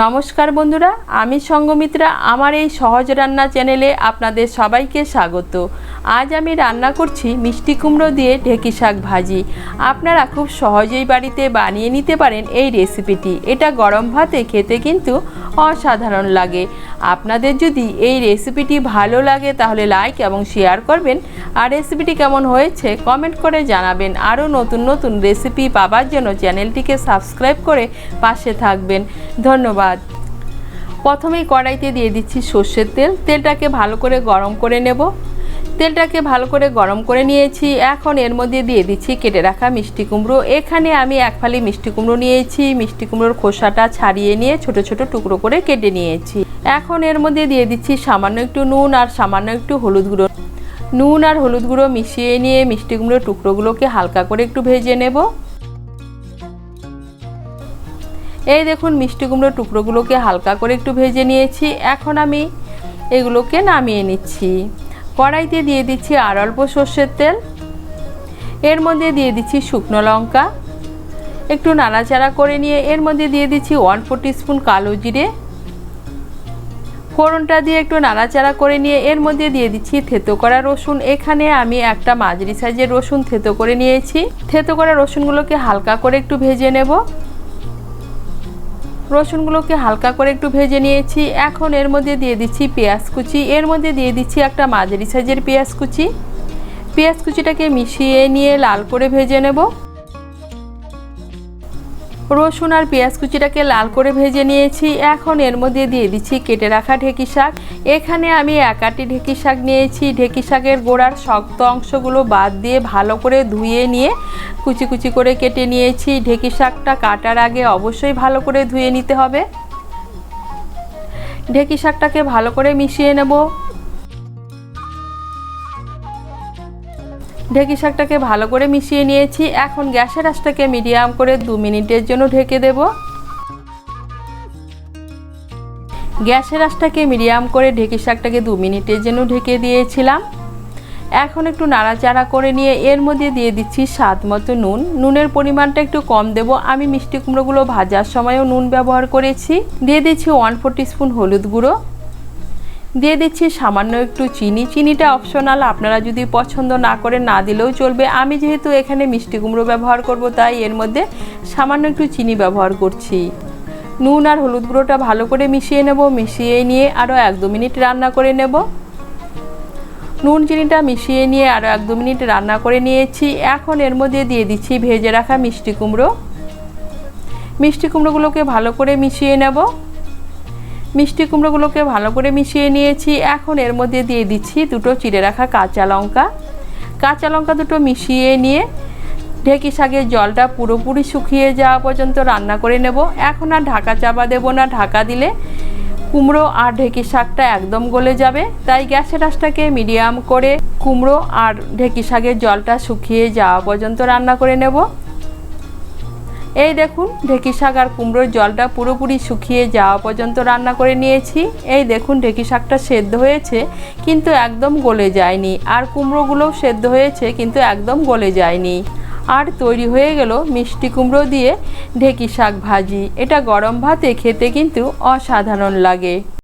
নমস্কার বন্ধুরা, আমি সঙ্গমিত্রা। আমার এই সহজ রান্না চ্যানেলে আপনাদের সবাইকে স্বাগত। আজ আমি রান্না করছি মিষ্টি কুমড়ো দিয়ে ঢেঁকি শাক ভাজি। আপনারা খুব সহজেই বাড়িতে বানিয়ে নিতে পারেন এই রেসিপিটি। এটা গরম ভাতে খেতে কিন্তু অসাধারণ লাগে। আপনাদের যদি এই রেসিপিটি ভালো লাগে, তাহলে লাইক এবং শেয়ার করবেন। আর রেসিপিটি কেমন হয়েছে কমেন্ট করে জানাবেন। আরও নতুন নতুন রেসিপি পাবার জন্য চ্যানেলটিকে সাবস্ক্রাইব করে পাশে থাকবেন। ধন্যবাদ। প্রথমেই কড়াইতে দিয়ে দিচ্ছি সর্ষের তেল। তেলটাকে ভালো করে গরম করে নেব। তেলটাকে ভালো করে গরম করে নিয়েছি। এখন এর মধ্যে দিয়ে দিচ্ছি কেটে রাখা মিষ্টি কুমড়ো। এখানে আমি এক ফালি মিষ্টি কুমড়ো নিয়েছি। মিষ্টি কুমড়োর খোসাটা ছাড়িয়ে নিয়ে ছোট ছোট টুকরো করে কেটে নিয়েছি। এখন এর মধ্যে দিয়ে দিচ্ছি সামান্য একটু নুন আর সামান্য একটু হলুদ গুঁড়ো। নুন আর হলুদ গুঁড়ো মিশিয়ে নিয়ে মিষ্টি কুমড়োর টুকরোগুলোকে হালকা করে একটু ভেজে নেব। এই দেখুন মিষ্টি কুমড়োর টুকরোগুলোকে হালকা করে একটু ভেজে নিয়েছি। এখন আমি এগুলোকে নামিয়ে নিচ্ছি। কড়াইতে দিয়ে দিচ্ছি আর অল্প সর্ষের তেল। এর মধ্যে দিয়ে দিচ্ছি শুকনো লঙ্কা। একটু নাড়াচাড়া করে নিয়ে এর মধ্যে দিয়ে দিচ্ছি ওয়ান ফোর স্পুন কালো জিরে। ফোড়নটা দিয়ে একটু নাড়াচাড়া করে নিয়ে এর মধ্যে দিয়ে দিচ্ছি থেতো করা রসুন। এখানে আমি একটা মাঝারি সাইজের রসুন থেতো করে নিয়েছি। থেতো করা রসুনগুলোকে হালকা করে একটু ভেজে নেব। রসুনগুলোকে হালকা করে একটু ভেজে নিয়েছি। এখন এর মধ্যে দিয়ে দিচ্ছি পেঁয়াজ কুচি। এর মধ্যে দিয়ে দিচ্ছি একটা মাঝারি সাইজের পেঁয়াজ কুচি। পেঁয়াজ কুচিটাকে মিশিয়ে নিয়ে লাল করে ভেজে নেব। রসুন আর পেঁয়াজ কুচিটাকে লাল করে ভেজে নিয়েছি। এখন এর মধ্যে দিয়ে দিচ্ছি কেটে রাখা ঢেকি শাক। এখানে আমি একাটি ঢেকি শাক নিয়েছি। ঢেকি শাকের গোড়ার শক্ত অংশগুলো বাদ দিয়ে ভালো করে ধুয়ে নিয়ে কুচি কুচি করে কেটে নিয়েছি। ঢেকি শাকটা কাটার আগে অবশ্যই ভালো করে ধুয়ে নিতে হবে। ঢেকি শাকটাকে ভালো করে মিশিয়ে নেব। ঢেকি শাকটাকে ভালো করে মিশিয়ে নিয়েছি। এখন গ্যাসের আঁচটাকে মিডিয়াম করে দু মিনিটের জন্য ঢেকে দেব। গ্যাসের আঁচটাকে মিডিয়াম করে ঢেকি শাকটাকে দু মিনিটের জন্য ঢেকে দিয়েছিলাম। এখন একটু নাড়াচাড়া করে নিয়ে এর মধ্যে দিয়ে দিচ্ছি স্বাদ মতো নুন। নুনের পরিমাণটা একটু কম দেব। আমি মিষ্টি কুমড়োগুলো ভাজার সময়ও নুন ব্যবহার করেছি। দিয়ে দিচ্ছি ওয়ান ফোর স্পুন হলুদ গুঁড়ো। দিয়ে দিচ্ছি সামান্য একটু চিনি। চিনিটা অপশনাল আপনারা যদি পছন্দ না করে না দিলেও চলবে। আমি যেহেতু এখানে মিষ্টি কুমড়ো ব্যবহার করব, তাই এর মধ্যে সামান্য একটু চিনি ব্যবহার করছি। নুন আর হলুদ গুঁড়োটা ভালো করে মিশিয়ে নেব, মিশিয়ে নিয়ে আরও এক দু মিনিট রান্না করে নেব। নুন চিনিটা মিশিয়ে নিয়ে আরও এক দু মিনিট রান্না করে নিয়েছি। এখন এর মধ্যে দিয়ে দিচ্ছি ভেজে রাখা মিষ্টি কুমড়ো। মিষ্টি কুমড়োগুলোকে ভালো করে মিশিয়ে নেব। মিষ্টি কুমড়োগুলোকে ভালো করে মিশিয়ে নিয়েছি। এখন এর মধ্যে দিয়ে দিচ্ছি দুটো চিড়ে রাখা কাঁচা লঙ্কা। কাঁচা লঙ্কা দুটো মিশিয়ে নিয়ে ঢেকি শাকের জলটা পুরোপুরি শুকিয়ে যাওয়া পর্যন্ত রান্না করে নেব। এখন আর ঢাকা চাপা দেবো না, ঢাকা দিলে কুমড়ো আর ঢেকি শাকটা একদম গলে যাবে। তাই গ্যাসের আঁচটাকে মিডিয়াম করে কুমড়ো আর ঢেকি শাকের জলটা শুকিয়ে যাওয়া পর্যন্ত রান্না করে নেব। এই দেখুন, ঢেঁকি শাক আর কুমড়োর জলটা পুরোপুরি শুকিয়ে যাওয়া পর্যন্ত রান্না করে নিয়েছি। এই দেখুন, ঢেঁকি শাকটা সেদ্ধ হয়েছে, কিন্তু একদম গলে যায়নি। আর কুমড়োগুলোও সেদ্ধ হয়েছে, কিন্তু একদম গলে যায়নি। আর তৈরি হয়ে গেল মিষ্টি কুমড়ো দিয়ে ঢেঁকি শাক ভাজি। এটা গরম ভাতে খেতে কিন্তু অসাধারণ লাগে।